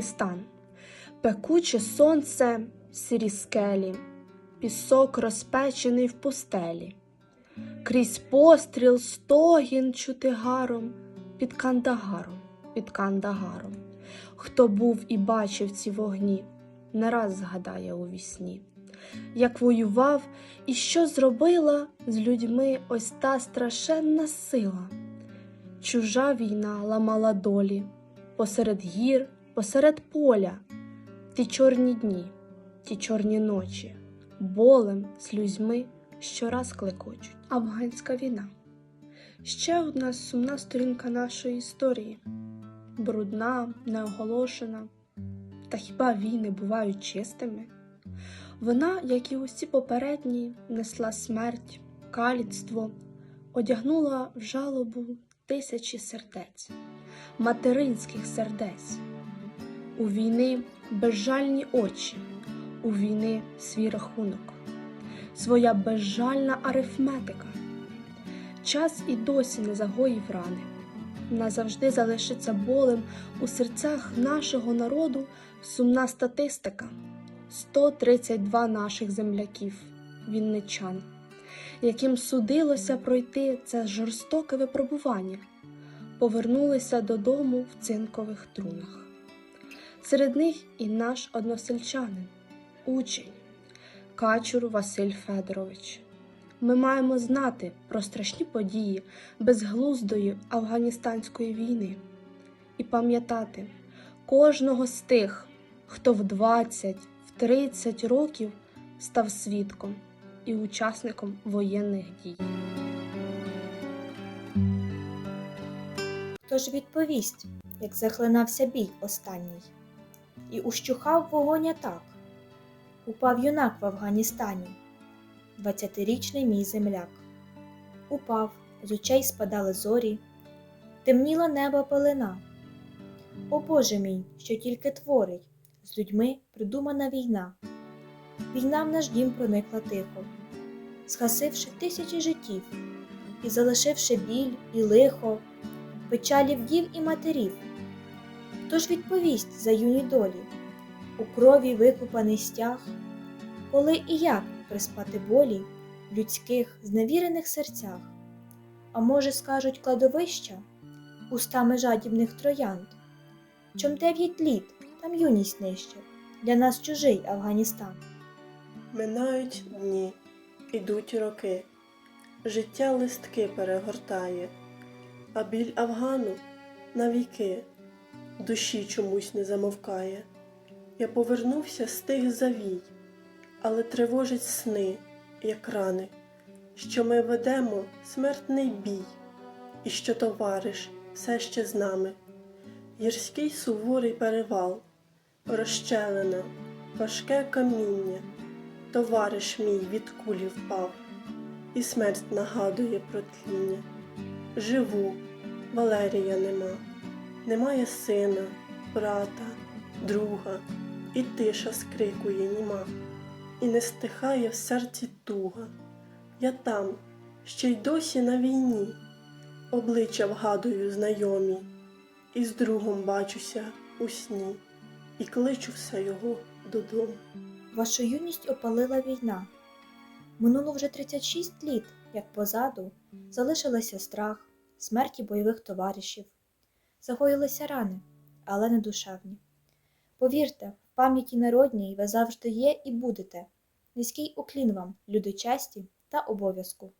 Афганістан. Пекуче сонце, сірі скелі, пісок розпечений в пустелі. Крізь постріл стогін чути гаром під Кандагаром, під Кандагаром. Хто був і бачив ці вогні, не раз згадає у вісні, як воював і що зробила з людьми ось та страшенна сила. Чужа війна ламала долі посеред гір, посеред поля, ті чорні дні, ті чорні ночі, болем, слюзьми щораз клекочуть. Афганська війна. Ще одна сумна сторінка нашої історії. Брудна, неоголошена. Та хіба війни бувають чистими? Вона, як і усі попередні, несла смерть, каліцтво, одягнула в жалобу тисячі сердець, материнських сердець. У війни безжальні очі, у війни свій рахунок, своя безжальна арифметика. Час і досі не загоїв рани, назавжди залишиться болем у серцях нашого народу сумна статистика. 132 наших земляків, вінничан, яким судилося пройти це жорстоке випробування, повернулися додому в цинкових трунах. Серед них і наш односельчанин, учень, Качур Василь Федорович. Ми маємо знати про страшні події безглуздої афганістанської війни і пам'ятати кожного з тих, хто в 20, в 30 років став свідком і учасником воєнних дій. Хто ж відповість, як захлинався бій останній, і ущухав вогонь атак. Упав юнак в Афганістані, двадцятирічний мій земляк. Упав, з очей спадали зорі, темніла неба пелена. О Боже мій, що тільки творить, з людьми придумана війна. Війна в наш дім проникла тихо, згасивши тисячі життів і залишивши біль і лихо, печалі вдів і матерів. Хто ж відповість за юні долі, у крові викупаний стяг, коли і як приспати болі в людських зневірених серцях? А може, скажуть кладовища устами жадібних троянд? Чом дев'ять літ там юність нища, для нас чужий Афганістан. Минають дні, ідуть роки, життя листки перегортає, а біль Афгану навіки душі чомусь не замовкає. Я повернувся з тих завій, але тривожить сни, як рани, що ми ведемо смертний бій, і що товариш все ще з нами. Гірський суворий перевал, розщелина, важке каміння, товариш мій від кулі впав, і смерть нагадує про тління. Живу, Валерія нема, немає сина, брата, друга, і тиша скрикує німа, і не стихає в серці туга. Я там, ще й досі на війні, обличчя вгадую знайомі, і з другом бачуся у сні, і кличу все його додому. Вашу юність опалила війна. Минуло вже 36 літ, як позаду залишилися страх, смерті бойових товаришів. Загоїлися рани, але не душевні. Повірте, в пам'яті народній ви завжди є і будете. Низький уклін вам, люди честі та обов'язку.